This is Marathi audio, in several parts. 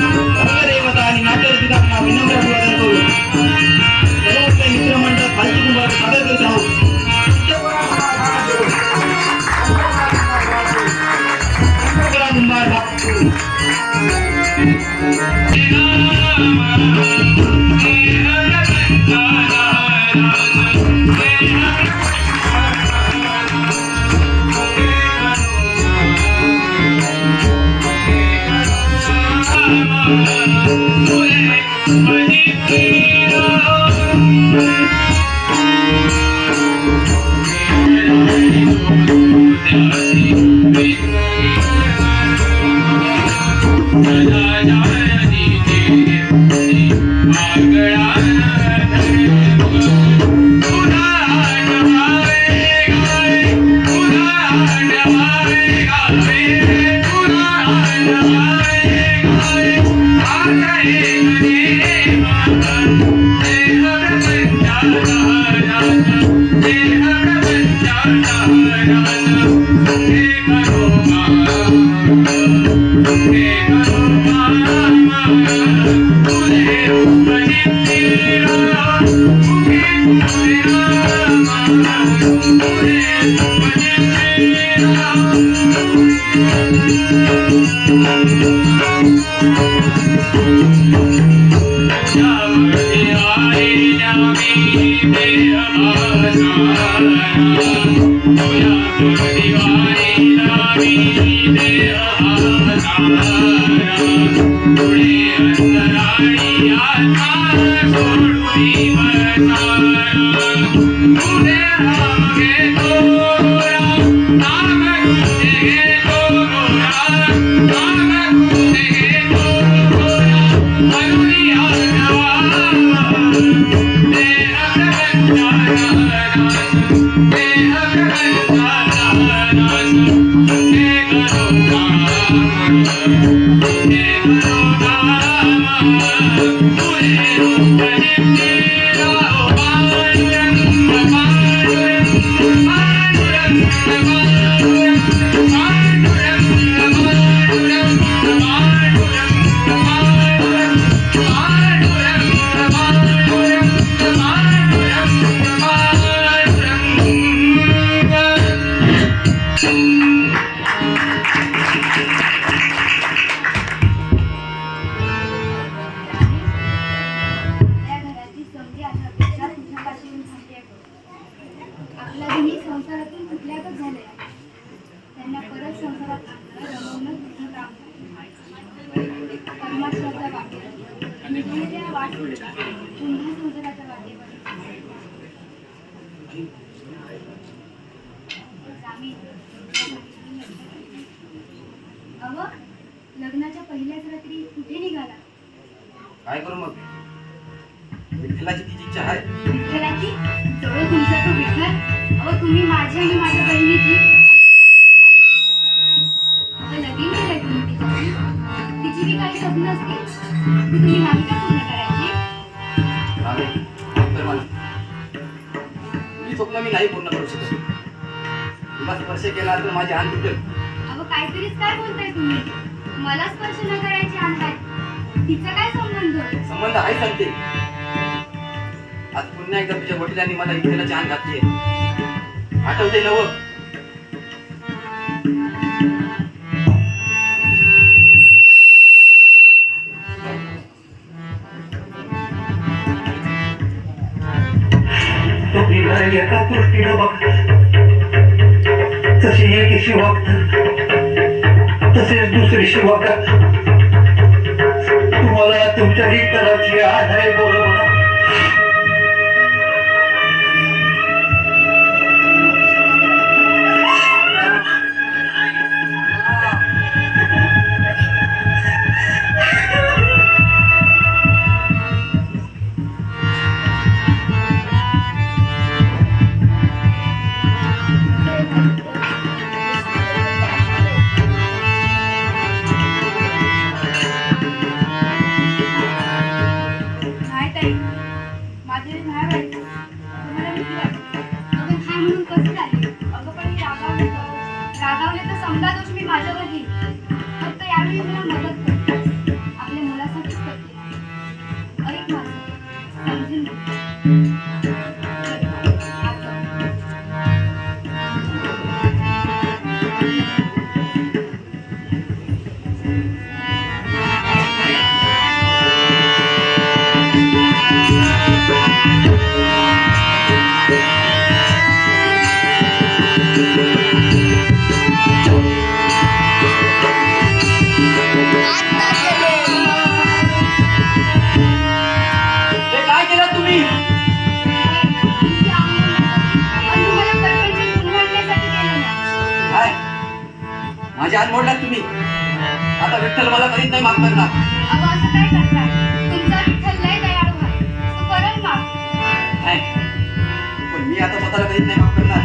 ರಂಗದೇವತಾನಿ ನಾಟಕದ ವಿನಮ್ರ ಬರುವುದು ದೇವತೆ ಮಿತ್ರ Hey, करीत आहोत पुन्हा संसाराच्या वाटेवर. जामीन. अव लग्नाच्या पहिल्याच रात्री कुठे निघाला? काय करू मग? विठ्ठलाची तिची इच्छा आहे. विठ्ठलाची? जवळ तुमचा तो विठ्ठल? अहो तुम्ही माझी आणि माझ्या बहिणीची माझी हात तुटेल अहो काहीतरीच काय बोलताय तुम्ही? मला स्पर्श न करायची आणताय तिचा काय संबंध? संबंध आहे सांगते. आज पुन्हा एकदा तुझ्या वडिलांनी मला विठ्ठलाची हात घातली आठवते नव तशी एक शिवक तसेच दुसरी शिवक. तुम्हाला तुमच्याही तराची तर समजा मी फक्त यावेळी मला मदत माझी हात मोडलात तुम्ही. आता विठ्ठल मला कधीच नाही माफ करणार. अहो असं काय करताय तुमचा विठ्ठल लय दयाळू आहे. तो करेल माफ. नाही. पण मी आता स्वतःला कधीच नाही माफ करणार.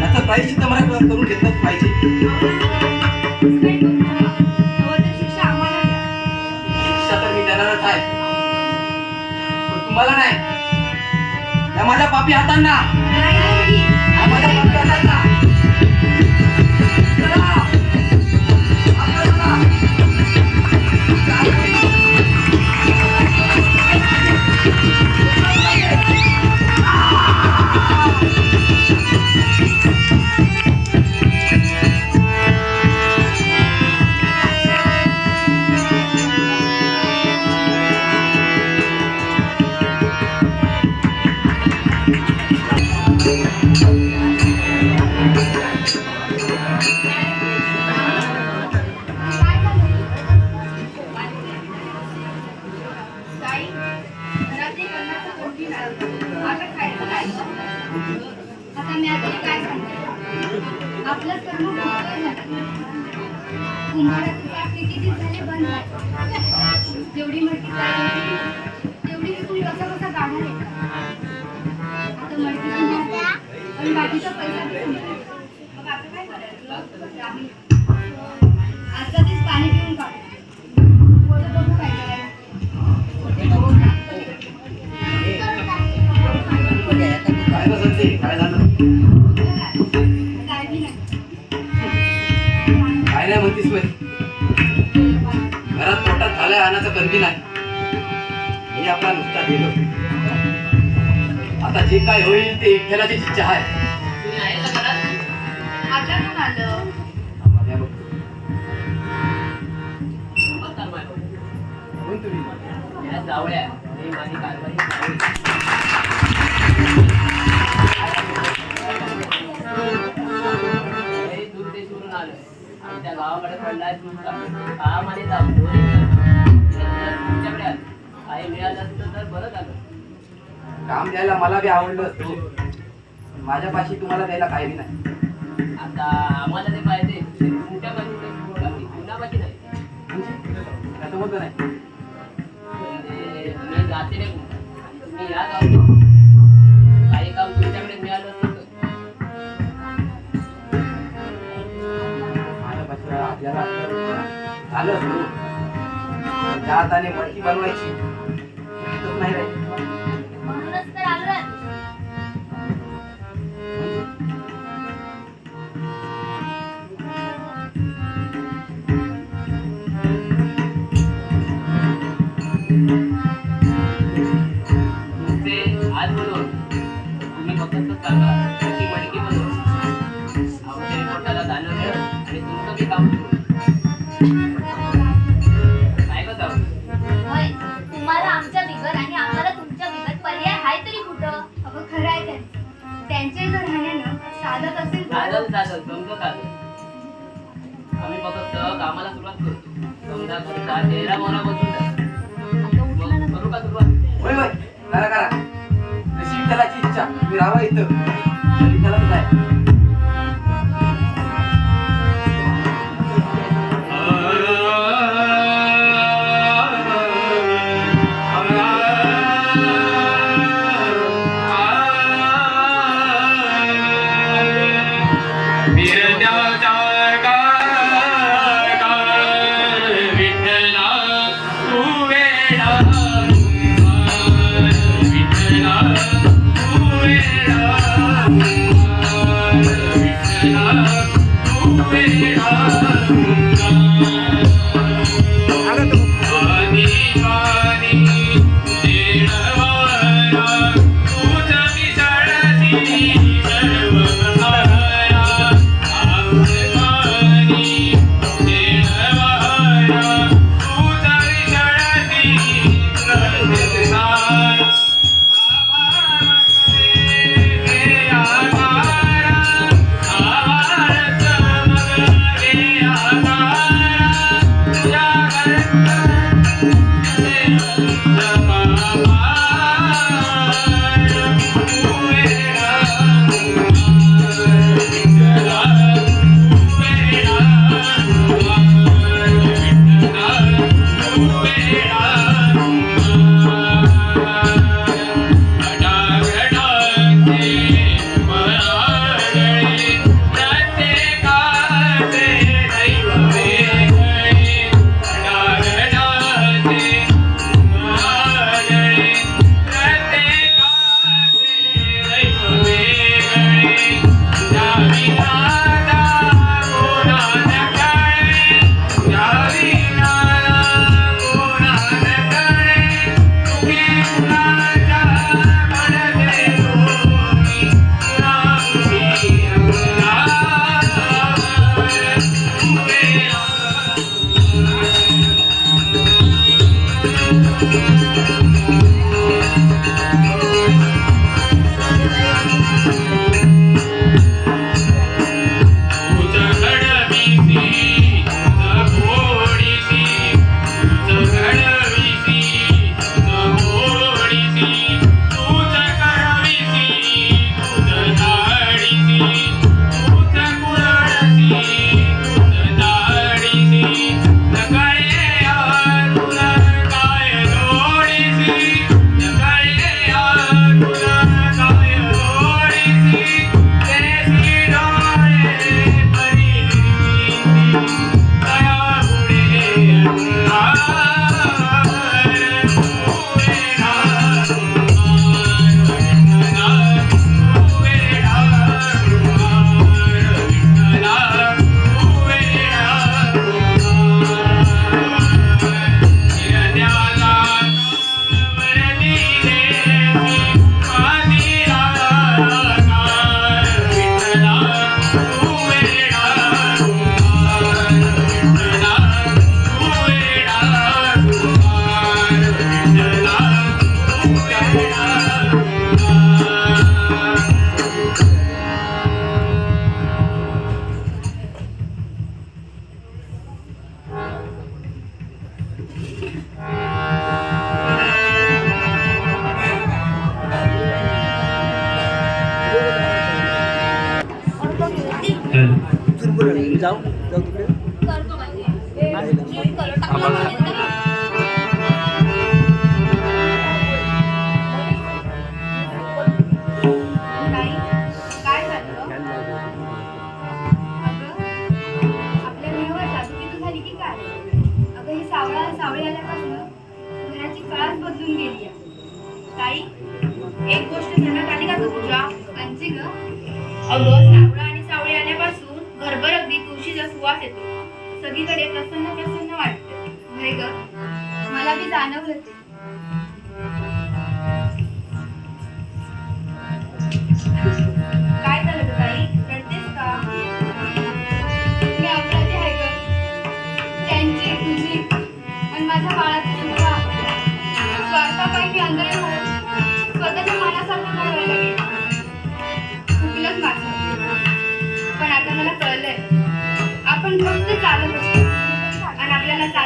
त्याचं प्रायश्चित्त मला करून घेतलंच पाहिजे. असं शिक्षा आम्हाला द्या शिक्षा तर मी देणारच आहे. पण तुम्हाला नाही. या माझ्या पापी हातांना. नाही, नाही, या माझ्या. पापी हातांना. चला. आता चला. काय गेलो आता जे काय होईल ते विठ्ठलाची इच्छा आहे. आमच्या गावाकडे पडलाय तुमचा. जाऊन दोन्ही. तुमच्याकडे आलो. काही मिळालं असतं तर बरं झालं. काम द्यायला मला बी आवडलं असतो. माझ्यापाशी तुम्हाला द्यायला काही नाही. आता आम्हाला ते पाहिजे. तुमच्या बाकी कुणापाशी नाही. त्याचं होतं नाही. म्हणजे मी जाते तुम्ही या काही काम तुमच्याकडे मिळालं असतं तर. माझ्यापाशी आपल्याला झालं असतो. पण हाताने मडकी बनवायची. नाही रे. म्हणूनच तर आलो आम्ही फक्त कामाला सुरुवात करतो समजा तुमचा चेहरा बसून करू का सुरुवात? होय होय. करा करा. तशी त्यालाची इच्छा. मी राहावं इथं. त्याला काय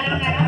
आपल्याला चालवणारा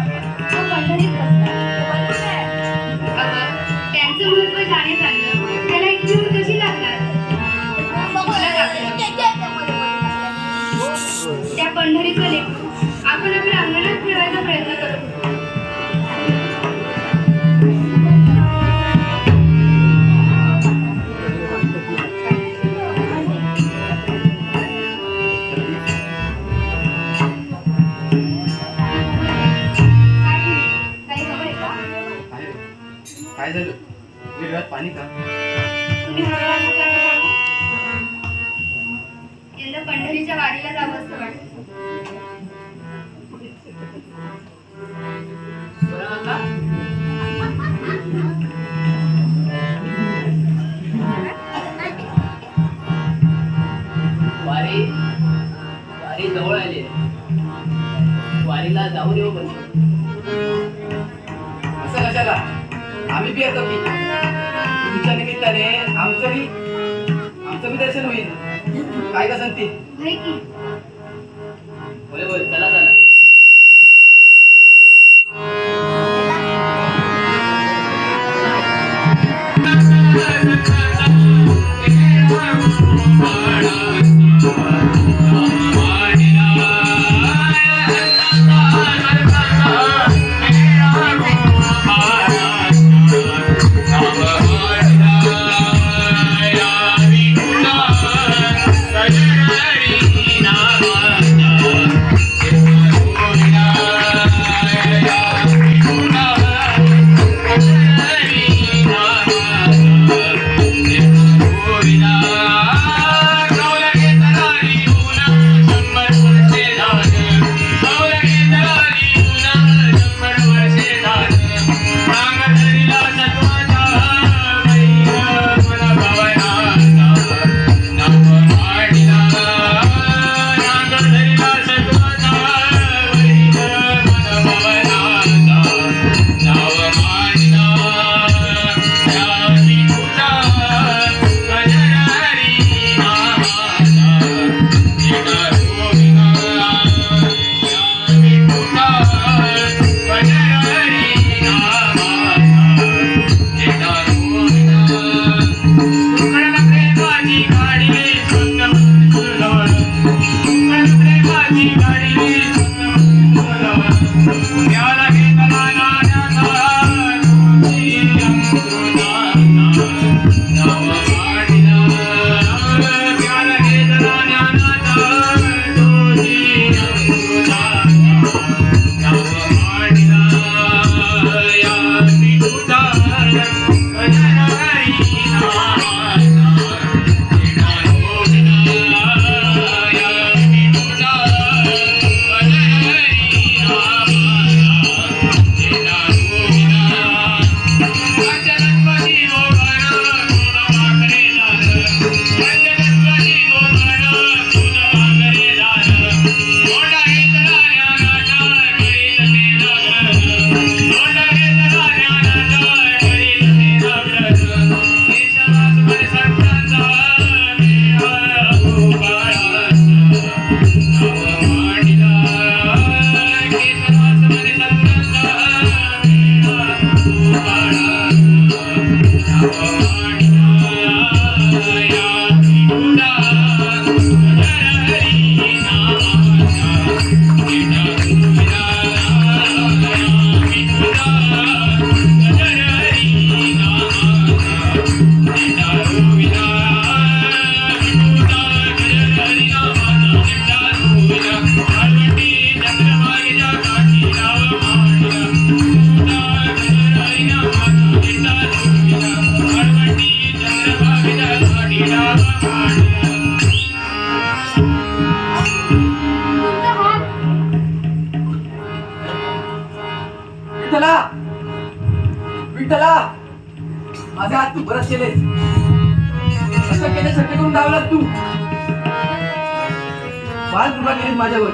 फार कृपा केली माझ्यावर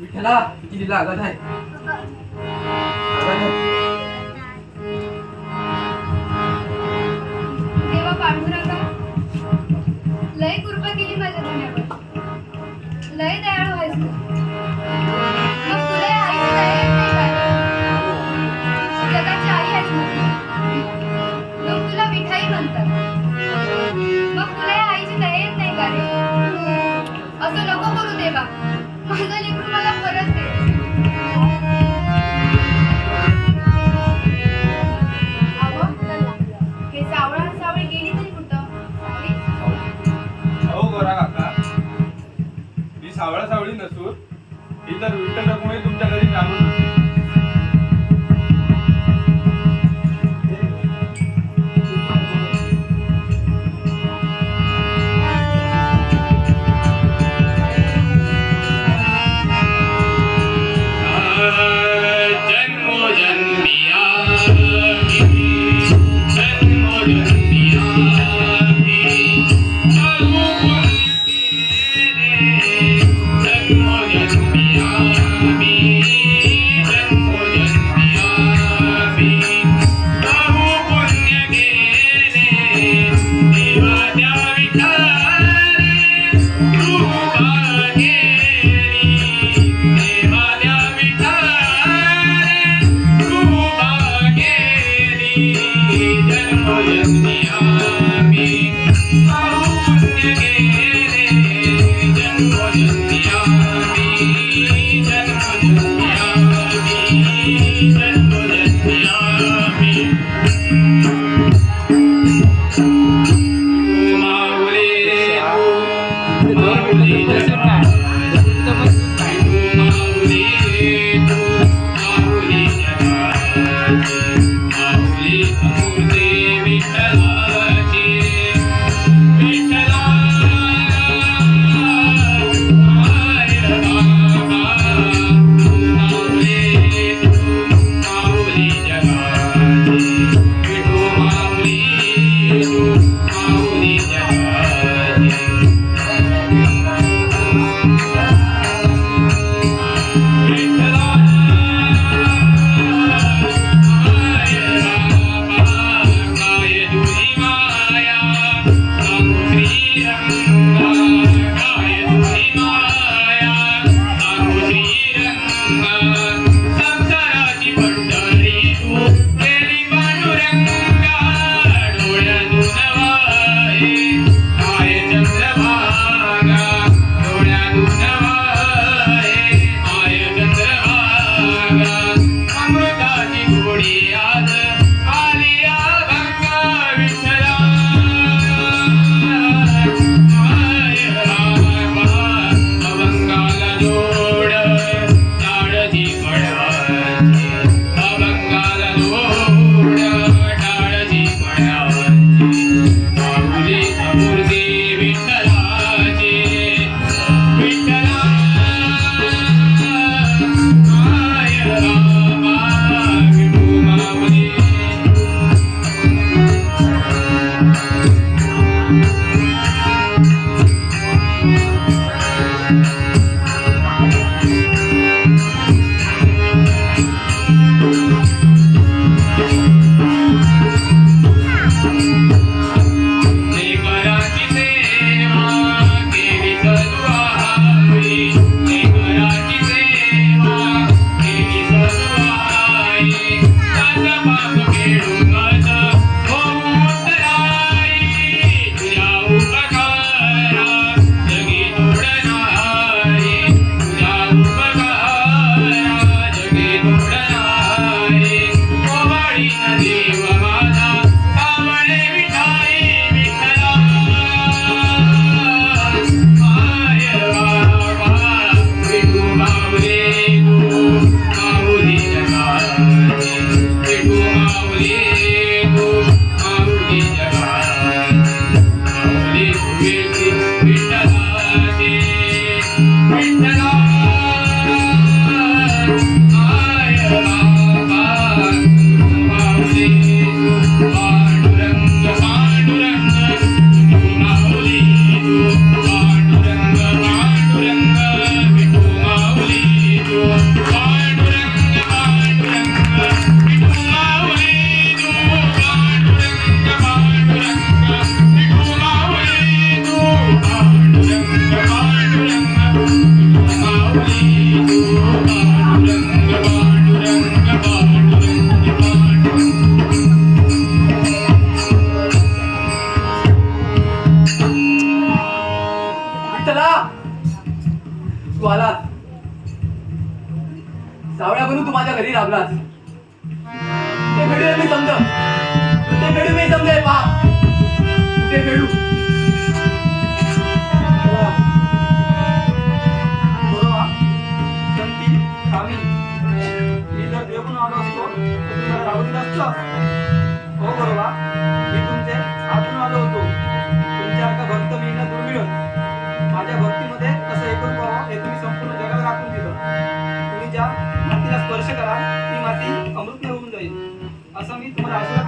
विठ्ठला किती लागत आहे? देवा. माझा लेकरू मला परत दे. सावळा सावळी नसून इतर विठ्ठल रखुमाई तुमच्या घरी लागून Shiva भक्तीमध्ये कसं एकूण व्हावं हे तुम्ही संपूर्ण जगाला दाखवून दिलं. तुम्ही ज्या मातीला स्पर्श करा ती माती अमृत होऊन जाईल. असं मी तुम्हाला आशीर्वाद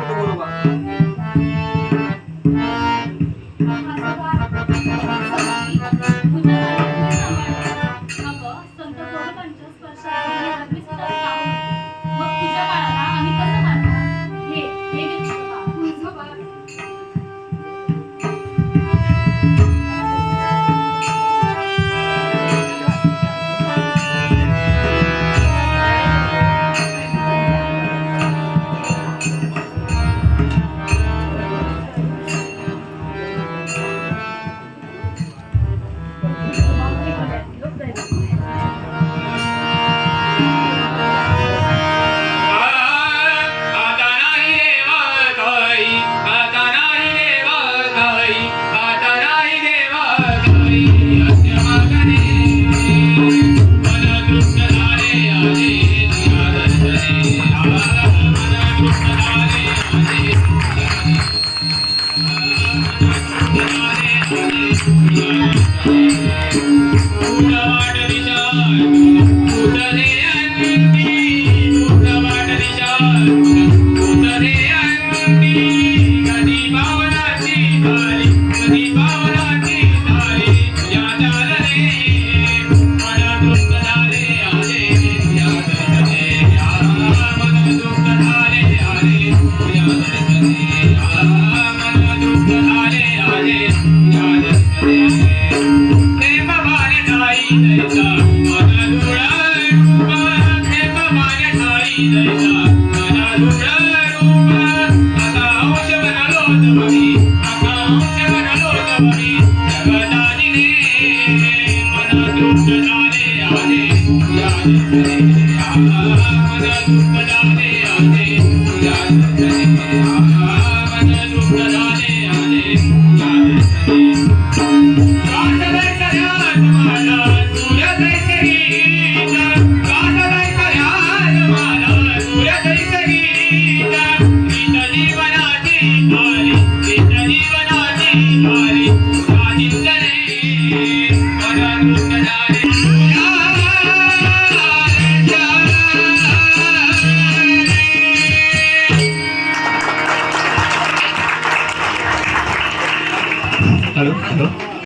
Thank you.